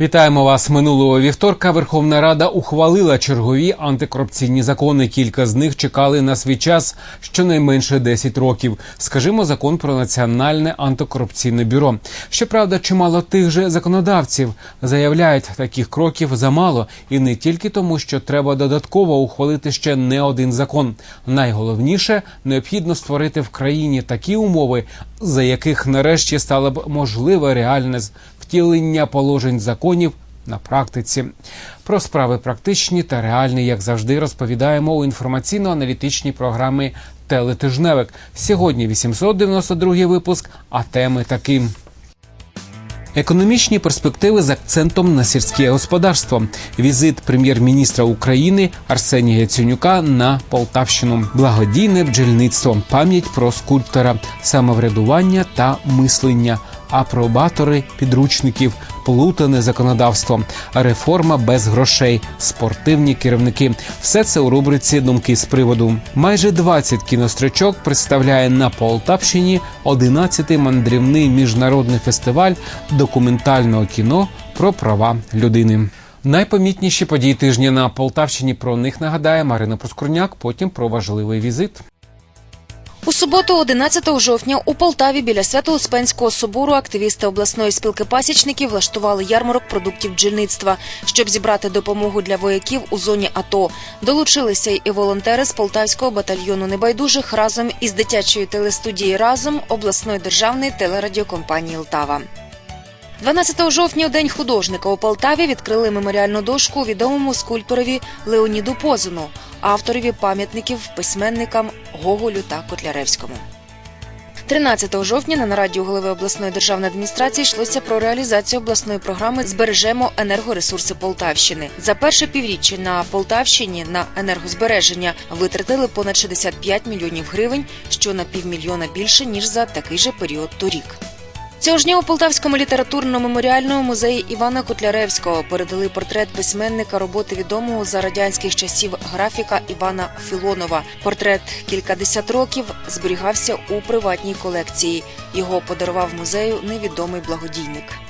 Вітаємо вас минулого вівторка. Верховна Рада ухвалила чергові антикорупційні закони. Кілька з них чекали на свій час щонайменше 10 років. Скажімо, закон про національне антикорупційне бюро. Щоправда, чимало тих же законодавців заявляють, таких кроків замало, і не тільки тому, що треба додатково ухвалити ще не один закон. Найголовніше необхідно створити в країні такі умови, за яких нарешті стало б можливе реальне втілення положень законів на практиці. Про справи практичні та реальні, як завжди, розповідаємо у інформаційно-аналітичній програмі Телетижневик. Сьогодні 892 випуск, а теми такі. Економічні перспективи з акцентом на сільське господарство. Візит прем'єр-міністра України Арсенія Яценюка на Полтавщину, благодійне бджільництво, пам'ять про скульптора, самоврядування та мислення, апробатори підручників, плутане законодавство, реформа без грошей, спортивні керівники. Все це у рубриці Думки з приводу. Майже 20 кінострічок представляє на Полтавщині 11-й мандрівний міжнародний фестиваль документального кіно про права людини. Найпомітніші події тижня на Полтавщині. Про них нагадає Марина Проскурняк. Потім про важливий візит. У суботу, 11 жовтня, у Полтаві біля Свято-Успенського собору активісти обласної спілки пасічників влаштували ярмарок продуктів бджільництва, щоб зібрати допомогу для вояків у зоні АТО. Долучилися й волонтери з полтавського батальйону небайдужих разом із дитячої телестудії Разом обласної державної телерадіокомпанії Лтава. 12 жовтня у День художника у Полтаві відкрили меморіальну дошку відомому скульпторові Леоніду Позину, авторові пам'ятників письменникам Гоголю та Котляревському. 13 жовтня на нараді у голови обласної державної адміністрації йшлося про реалізацію обласної програми Збережемо енергоресурси Полтавщини. За перше півріччя на Полтавщині на енергозбереження витратили понад 65 мільйонів гривень, що на півмільйона більше ніж за такий же період торік. Цього ж дня у Полтавському літературно-меморіальному музеї Івана Котляревського передали портрет письменника роботи відомого за радянських часів графіка Івана Філонова. Портрет кількадесят років зберігався у приватній колекції. Його подарував музею невідомий благодійник.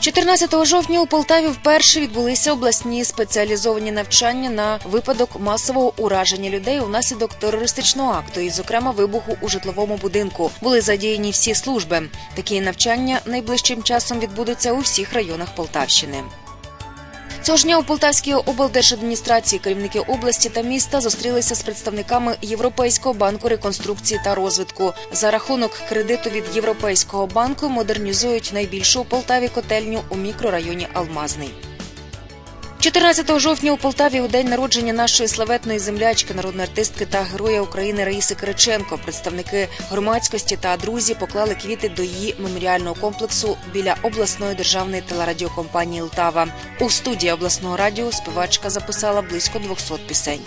14 жовтня у Полтаві вперше відбулися обласні спеціалізовані навчання на випадок масового ураження людей унаслідок терористичного акту, і, зокрема, вибуху у житловому будинку. Були задіяні всі служби. Такі навчання найближчим часом відбудуться у всіх районах Полтавщини. Цього ж дня у Полтавській облдержадміністрації керівники області та міста зустрілися з представниками Європейського банку реконструкції та розвитку. За рахунок кредиту від Європейського банку модернізують найбільшу у Полтаві котельню у мікрорайоні Алмазний. 14 жовтня у Полтаві у день народження нашої славетної землячки, народної артистки та героя України Раїси Кириченко. Представники громадськості та друзі поклали квіти до її меморіального комплексу біля обласної державної телерадіокомпанії Лтава. У студії обласного радіо співачка записала близько 200 пісень.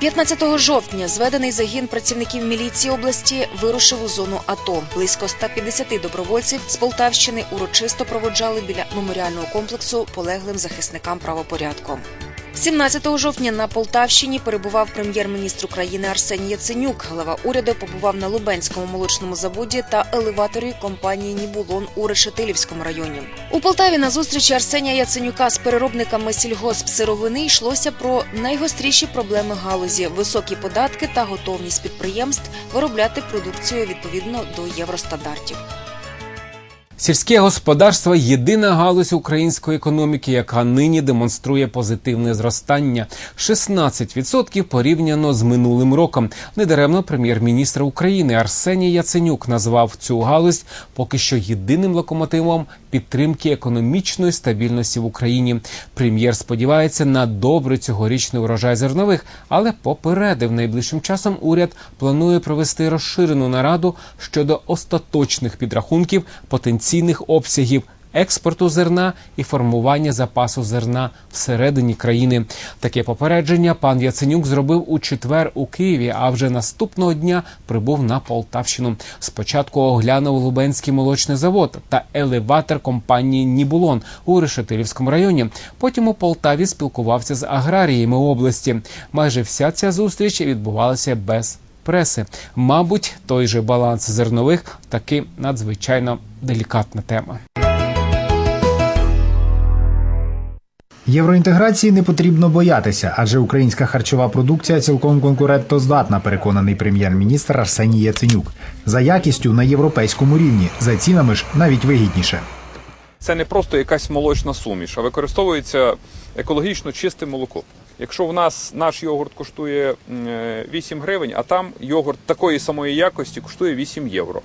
15 жовтня зведений загін працівників міліції області вирушив у зону АТО. Близько 150 добровольців з Полтавщини урочисто проводжали біля меморіального комплексу полеглим захисникам правопорядку. 17 жовтня на Полтавщині перебував прем'єр-міністр України Арсеній Яценюк. Глава уряду побував на Лубенському молочному заводі та елеваторі компанії Нібулон у Решетилівському районі. У Полтаві на зустрічі Арсенія Яценюка з переробниками сільгоспсировини йшлося про найгостріші проблеми галузі, високі податки та готовність підприємств виробляти продукцію відповідно до євростандартів. Сільське господарство єдина галузь української економіки, яка нині демонструє позитивне зростання 16% порівняно з минулим роком. Недаремно прем'єр-міністр України Арсеній Яценюк назвав цю галузь поки що єдиним локомотивом підтримки економічної стабільності в Україні. Прем'єр сподівається на добрий цьогорічний урожай зернових, але попередив найближчим часом уряд планує провести розширену нараду щодо остаточних підрахунків потенційних обсягів експорту зерна і формування запасу зерна всередині країни. Таке попередження пан Яценюк зробив у четвер у Києві, а вже наступного дня прибув на Полтавщину. Спочатку оглянув Лубенський молочний завод та елеватор компанії Нібулон у Решетилівському районі. Потім у Полтаві спілкувався з аграріями області. Майже вся ця зустріч відбувалася без преси. Мабуть, той же баланс зернових таки надзвичайно делікатна тема. Євроінтеграції не потрібно боятися, адже українська харчова продукція цілком конкурентоздатна, переконаний прем'єр-міністр Арсеній Яценюк. За якістю на європейському рівні, за цінами ж навіть вигідніше. Це не просто якась молочна суміш, а використовується екологічно чисте молоко. Якщо в нас наш йогурт коштує м, е, 8 гривень, а там йогурт такої самої якості коштує 8 євро.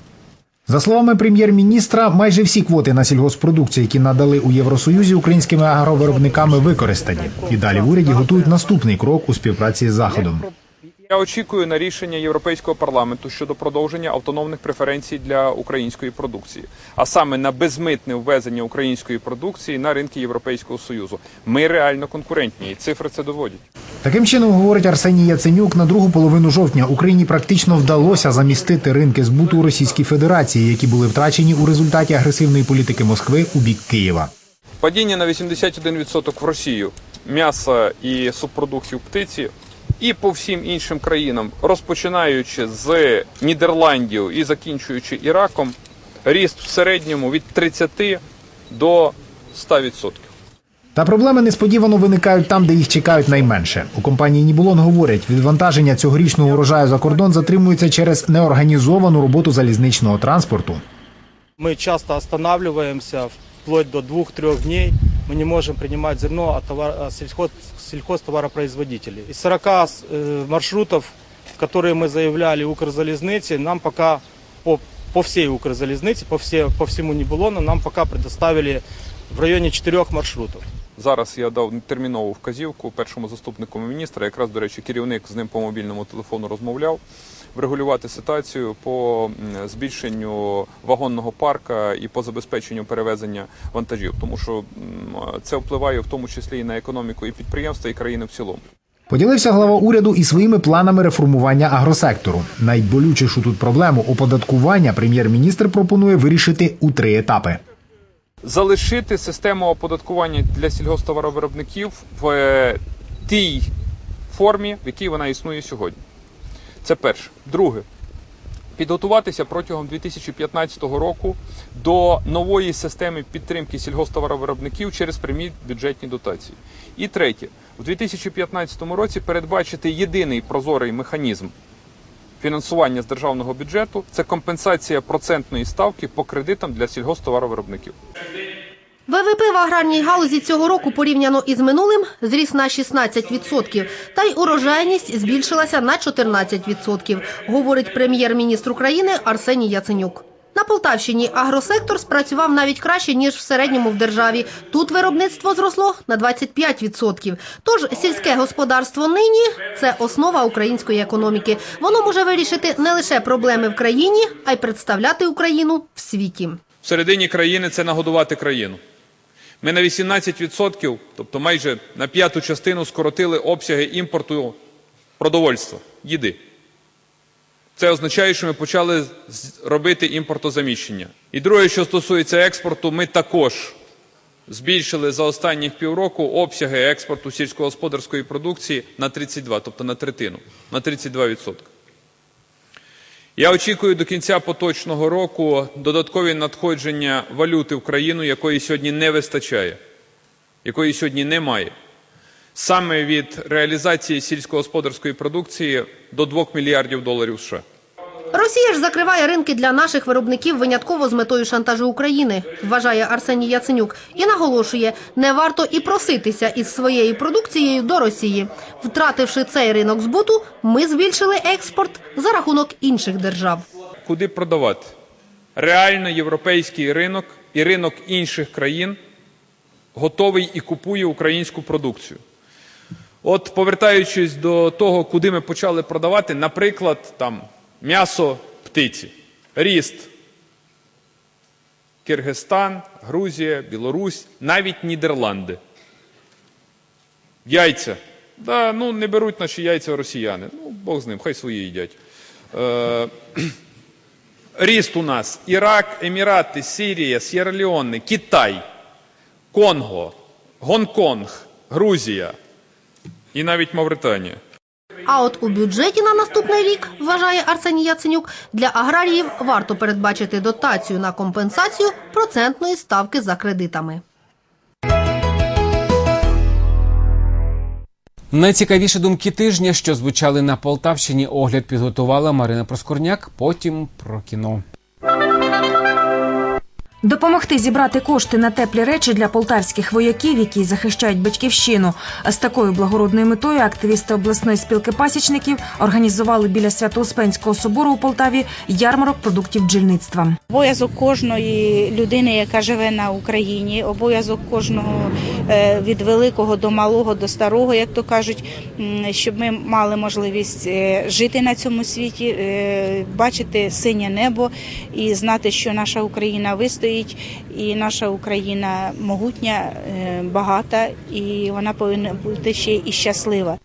За словами прем'єр-міністра, майже всі квоти на сільгоспродукцію, які надали у Євросоюзі українськими агровиробниками, використані. І далі в уряді готують наступний крок у співпраці з заходом. Я очікую на рішення Європейського парламенту щодо продовження автономних преференцій для української продукції, а саме на безмитне ввезення української продукції на ринки Європейського союзу. Ми реально конкурентні, і цифри це доводять. Таким чином, говорить Арсеній Яценюк, на другу половину жовтня Україні практично вдалося замістити ринки збуту у Російській Федерації, які були втрачені у результаті агресивної політики Москви у бік Києва. Падіння на 81% в Росію м'яса і субпродуктів птиці, і по всім іншим країнам, розпочинаючи з Нідерландів і закінчуючи Іраком, ріст в середньому від 30 до 100%. Та проблеми несподівано виникають там, де їх чекають найменше. У компанії Нібулон говорять, відвантаження цьогорічного урожаю за кордон затримується через неорганізовану роботу залізничного транспорту. Мы часто останавливаемся вплоть до двух-трех дней. Мы не можем принимать зерно от товар, от сельхоз, сельхозтоваропроизводителей. Из 40 э, маршрутов, которые мы заявляли Укрзалезнице, нам пока по, по всей Укрзалезнице, по, все, по всему Небулону, нам пока предоставили в районе четырех маршрутов. Зараз я дав термінову вказівку першому заступнику міністра, якраз, до речі, керівник з ним по мобільному телефону розмовляв, врегулювати ситуацію по збільшенню вагонного парка і по забезпеченню перевезення вантажів, тому що це впливає в тому числі і на економіку і підприємства, і країни в цілому. Поділився глава уряду і своїми планами реформування агросектору. Найболючішу тут проблему оподаткування прем'єр-міністр пропонує вирішити у три етапи. залишити систему оподаткування для сільгосптоваровиробників в е, тій формі, в якій вона існує сьогодні. Це перше. Друге. Підготуватися протягом 2015 року до нової системи підтримки сільгосптоваровиробників через прямі бюджетні дотації. І третє, в 2015 році передбачити єдиний прозорий механізм фінансування з державного бюджету це компенсація процентної ставки по кредитам для сільгосптоваровиробників. ВВП в аграрній галузі цього року порівняно із минулим зріс на 16%, та й урожайність збільшилася на 14%, говорить прем'єр-міністр України Арсеній Яценюк. На Полтавщині агросектор спрацював навіть краще, ніж в середньому в державі. Тут виробництво зросло на 25%. Тож сільське господарство нині – це основа української економіки. Воно може вирішити не лише проблеми в країні, а й представляти Україну в світі. В середині країни це нагодувати країну. Ми на 18%, тобто майже на п'яту частину скоротили обсяги імпорту продовольства, їди. Це означає, що ми почали робити імпортозаміщення. І друге, що стосується експорту, ми також збільшили за останні півроку обсяги експорту сільськогосподарської продукції на 32, тобто на третину, на 32%. Я очікую до кінця поточного року додаткові надходження валюти в країну, якої сьогодні не вистачає, якої сьогодні немає. Саме від реалізації сільськогосподарської продукції до 2 мільярдів доларів США. Росія ж закриває ринки для наших виробників винятково з метою шантажу України, вважає Арсеній Яценюк, і наголошує, не варто і проситися із своєю продукцією до Росії. Втративши цей ринок збуту, ми збільшили експорт за рахунок інших держав. Куди продавати? Реально європейський ринок і ринок інших країн готовий і купує українську продукцію. От повертаючись до того, куди ми почали продавати, наприклад, там м'ясо птиці, ріст. Киргизстан, Грузія, Білорусь, навіть Нідерланди. Яйця. Да, ну не беруть наші яйця росіяни. Ну, Бог з ним, хай свої їдять. Е, ріст у нас Ірак, Емірати, Сирія, Сєра-Леоне, Китай, Конго, Гонконг, Грузія і навіть Мавританія. А от у бюджеті на наступний рік, вважає Арсеній Яценюк, для аграріїв варто передбачити дотацію на компенсацію процентної ставки за кредитами. Найцікавіші думки тижня, що звучали на Полтавщині, огляд підготувала Марина Проскорняк. Потім про кіно. Допомогти зібрати кошти на теплі речі для полтавських вояків, які захищають батьківщину. З такою благородною метою активісти обласної спілки пасічників організували біля Свято-Успенського собору у Полтаві ярмарок продуктів бджільництва. Обов'язок кожної людини, яка живе на Україні, обов'язок кожного е, від великого до малого до старого, як то кажуть, щоб ми мали можливість е, жити на цьому світі, е, бачити синє небо і знати, що наша Україна вистоїть, і наша Україна могутня, е, багата, і вона повинна бути ще і щаслива.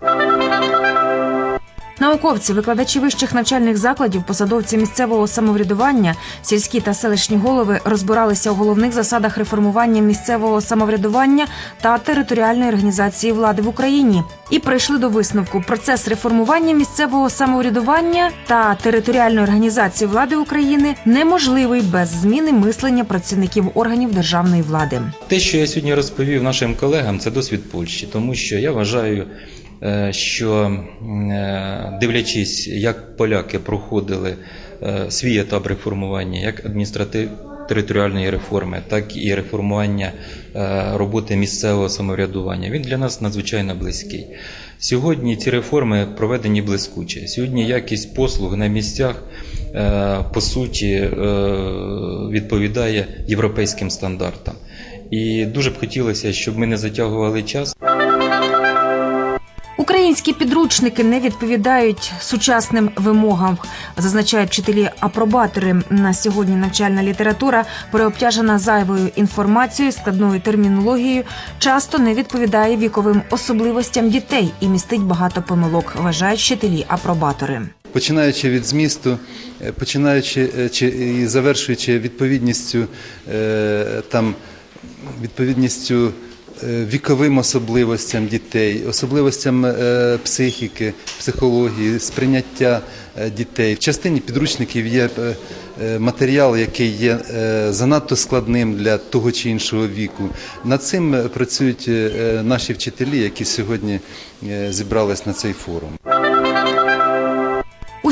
Науковці, викладачі вищих навчальних закладів, посадовці місцевого самоврядування, сільські та селищні голови розбиралися у головних засадах реформування місцевого самоврядування та територіальної організації влади в Україні і прийшли до висновку. Процес реформування місцевого самоврядування та територіальної організації влади України неможливий без зміни мислення працівників органів державної влади. Те, що я сьогодні розповів нашим колегам, це досвід Польщі, тому що я вважаю, що е, дивлячись, як поляки проходили е, свій етап реформування, як адміністратив. Територіальної реформи, так і реформування е, роботи місцевого самоврядування. Він для нас надзвичайно близький. Сьогодні ці реформи проведені блискуче. Сьогодні якість послуг на місцях е, по суті е, відповідає європейським стандартам. І дуже б хотілося, щоб ми не затягували час. Українські підручники не відповідають сучасним вимогам, зазначають вчителі-апробатори. На сьогодні навчальна література переобтяжена зайвою інформацією, складною термінологією, часто не відповідає віковим особливостям дітей і містить багато помилок. Вважають вчителі-апробатори. починаючи від змісту, е, починаючи е, чи і завершуючи відповідністю е, там відповідністю віковим особливостям дітей, особливостям е, психіки, психології, сприйняття е, дітей. В частині підручників є е, е, матеріал, який є е, занадто складним для того чи іншого віку. Над цим е, працюють е, наші вчителі, які сьогодні е, зібрались на цей форум.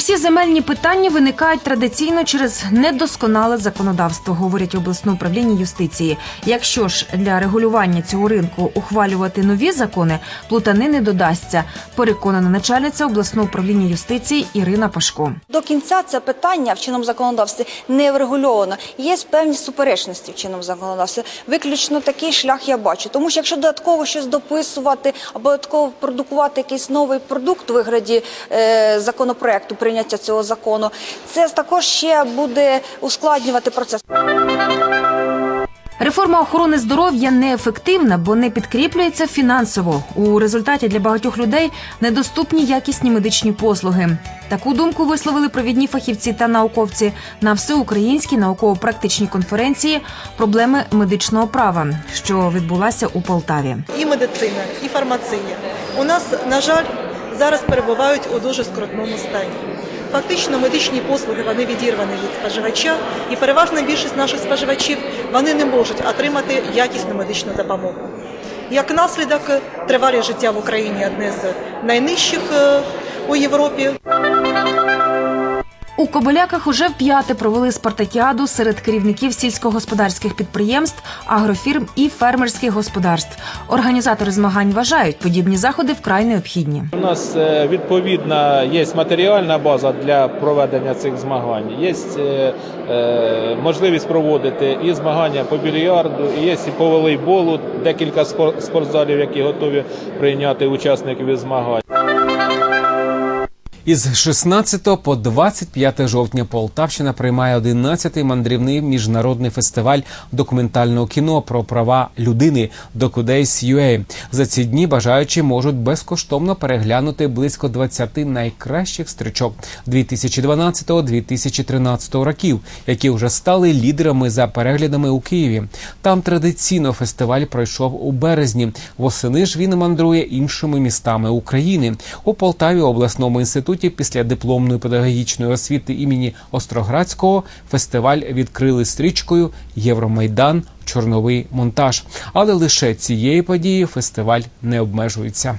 Усі земельні питання виникають традиційно через недосконале законодавство, говорять в обласному управлінні юстиції. Якщо ж для регулювання цього ринку ухвалювати нові закони, плутани не додасться. Переконана начальниця обласного управління юстиції Ірина Пашко. До кінця це питання в чинному законодавстві не врегульовано. Є певні суперечності в чинному законодавстві. Виключно такий шлях я бачу. Тому що якщо додатково щось дописувати або додатково продукувати якийсь новий продукт у вигляді е, законопроекту, прийняття цього закону, це також ще буде ускладнювати процес. Реформа охорони здоров'я неефективна, бо не підкріплюється фінансово. У результаті для багатьох людей недоступні якісні медичні послуги. Таку думку висловили провідні фахівці та науковці на всеукраїнській науково-практичній конференції Проблеми медичного права, що відбулася у Полтаві. і медицина, і фармація у нас, на жаль, зараз перебувають у дуже скрутному стані. Фактично, медичні послуги вони відірвані від споживача, і переважна більшість наших споживачів вони не можуть отримати якісну медичну допомогу. Як наслідок, тривалість життя в Україні одне з найнижчих е, у Європі. У Кобиляках уже вп'яте провели спартакіаду серед керівників сільськогосподарських підприємств, агрофірм і фермерських господарств. Організатори змагань вважають, подібні заходи вкрай необхідні. У нас е, відповідна є матеріальна база для проведення цих змагань. Є е, е, можливість проводити і змагання по більярду, і є і по волейболу. Декілька спор- спортзалів, які готові прийняти учасників змагань. Із 16 по 25 жовтня Полтавщина приймає 11-й мандрівний міжнародний фестиваль документального кіно про права людини Docudades.ua. За ці дні бажаючі можуть безкоштовно переглянути близько 20 найкращих стрічок 2012-2013 років, які вже стали лідерами за переглядами у Києві. Там традиційно фестиваль пройшов у березні. Восени ж він мандрує іншими містами України. У Полтаві обласному інституті інституті після дипломної педагогічної освіти імені Остроградського фестиваль відкрили стрічкою Євромайдан Чорновий монтаж. Але лише цією подією фестиваль не обмежується.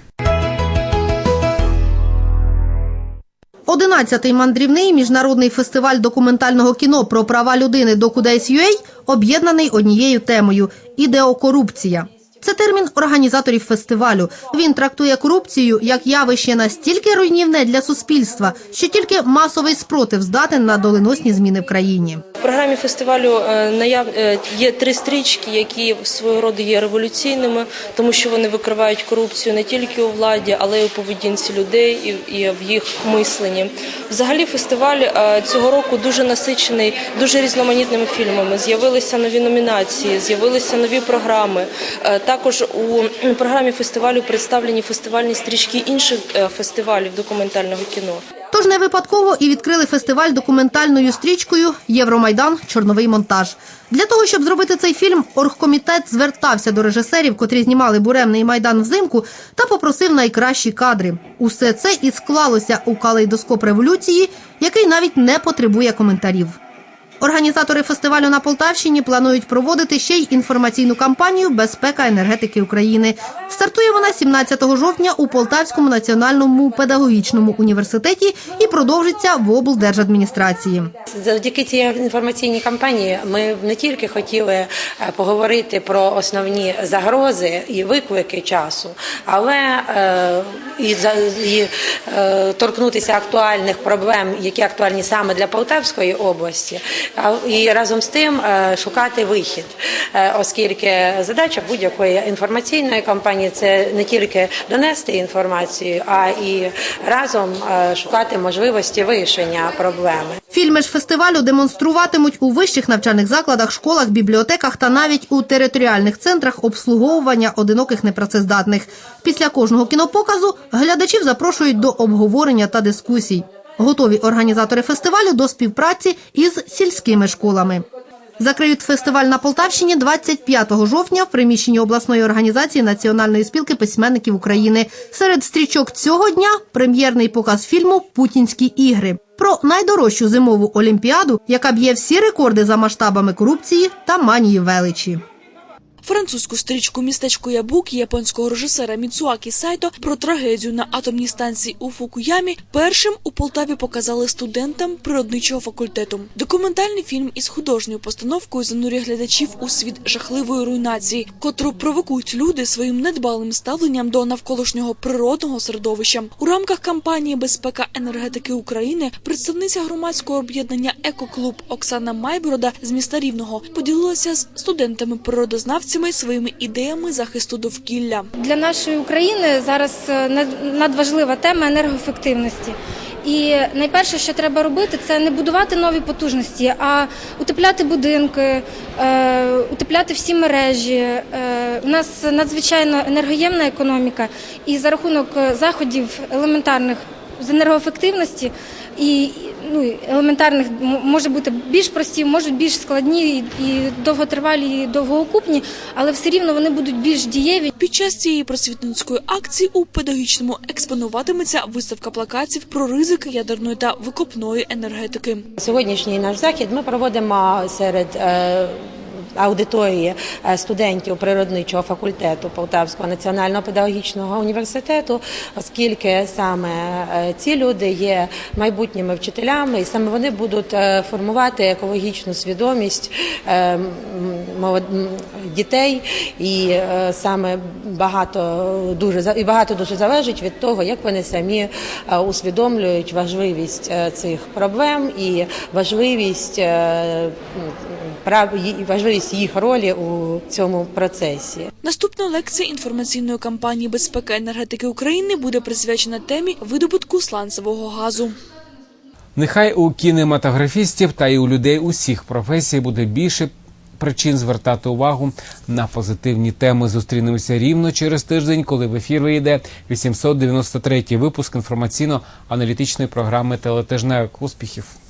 Одинадцятий мандрівний міжнародний фестиваль документального кіно про права людини до об'єднаний однією темою ідеокорупція. Це термін організаторів фестивалю. Він трактує корупцію як явище настільки руйнівне для суспільства, що тільки масовий спротив здатен на доленосні зміни в країні. В програмі фестивалю е, наяв е, є три стрічки, які свого роду є революційними, тому що вони викривають корупцію не тільки у владі, але й у поведінці людей і, в їх мисленні. Взагалі, фестиваль е, цього року дуже насичений, дуже різноманітними фільмами. З'явилися нові номінації, з'явилися нові програми. Також у програмі фестивалю представлені фестивальні стрічки інших е, фестивалів документального кіно. Тож не випадково і відкрили фестиваль документальною стрічкою Євромайдан. Чорновий монтаж. Для того щоб зробити цей фільм, оргкомітет звертався до режисерів, котрі знімали буремний майдан взимку, та попросив найкращі кадри. Усе це і склалося у калейдоскоп революції, який навіть не потребує коментарів. Організатори фестивалю на Полтавщині планують проводити ще й інформаційну кампанію Безпека енергетики України. Стартує вона 17 жовтня у Полтавському національному педагогічному університеті і продовжиться в облдержадміністрації. Завдяки цій інформаційній кампанії ми не тільки хотіли е, поговорити про основні загрози і виклики часу, але е, і, і е, торкнутися актуальних проблем, які актуальні саме для Полтавської області, і разом з тим е, шукати вихід, Е, оскільки задача будь-якої інформаційної кампанії це не тільки донести інформацію, а і разом е, шукати можливості вирішення проблеми. Фільми ж фестивалю демонструватимуть у вищих навчальних закладах, школах, бібліотеках та навіть у територіальних центрах обслуговування одиноких непрацездатних. Після кожного кінопоказу глядачів запрошують до обговорення та дискусій. Готові організатори фестивалю до співпраці із сільськими школами. Закриють фестиваль на Полтавщині 25 жовтня в приміщенні обласної організації Національної спілки письменників України. Серед стрічок цього дня прем'єрний показ фільму Путінські ігри про найдорожчу зимову олімпіаду, яка б'є всі рекорди за масштабами корупції та манії величі. Французьку стрічку містечко Ябук японського режисера Міцуакі Сайто про трагедію на атомній станції у Фукуямі першим у Полтаві показали студентам природничого факультету. Документальний фільм із художньою постановкою занурює глядачів у світ жахливої руйнації, котру провокують люди своїм недбалим ставленням до навколишнього природного середовища. У рамках кампанії Безпека енергетики України представниця громадського об'єднання Екоклуб Оксана Майборода з міста Рівного поділилася з студентами-природознавцями своїми ідеями захисту довкілля. Для нашої України зараз е, над- надважлива тема енергоефективності. І найперше, що треба робити, це не будувати нові потужності, а утепляти будинки, е, утепляти всі мережі. Е, у нас надзвичайно енергоємна економіка, і за рахунок заходів елементарних з енергоефективності і ну, елементарних може бути більш прості, можуть більш складні і, і довготривалі, і довгоокупні, але все рівно вони будуть більш дієві. Під час цієї просвітницької акції у педагогічному експонуватиметься виставка плакатів про ризики ядерної та викопної енергетики. Сьогоднішній наш захід ми проводимо серед е, аудиторії е, студентів природничого факультету Полтавського національного педагогічного університету, оскільки саме е, ці люди є майбутніми вчителями, і саме вони будуть е, формувати екологічну свідомість дітей, і саме багато дуже і багато дуже залежить від того, як вони самі усвідомлюють важливість цих проблем і важливість важливість їх ролі у цьому процесі. Наступна лекція інформаційної кампанії Безпека енергетики України буде присвячена темі видобутку сланцевого газу. Нехай у кінематографістів та й у людей усіх професій буде більше причин звертати увагу на позитивні теми. Зустрінемося рівно через тиждень, коли в ефір вийде 893-й випуск інформаційно-аналітичної програми Телетижневик. Успіхів!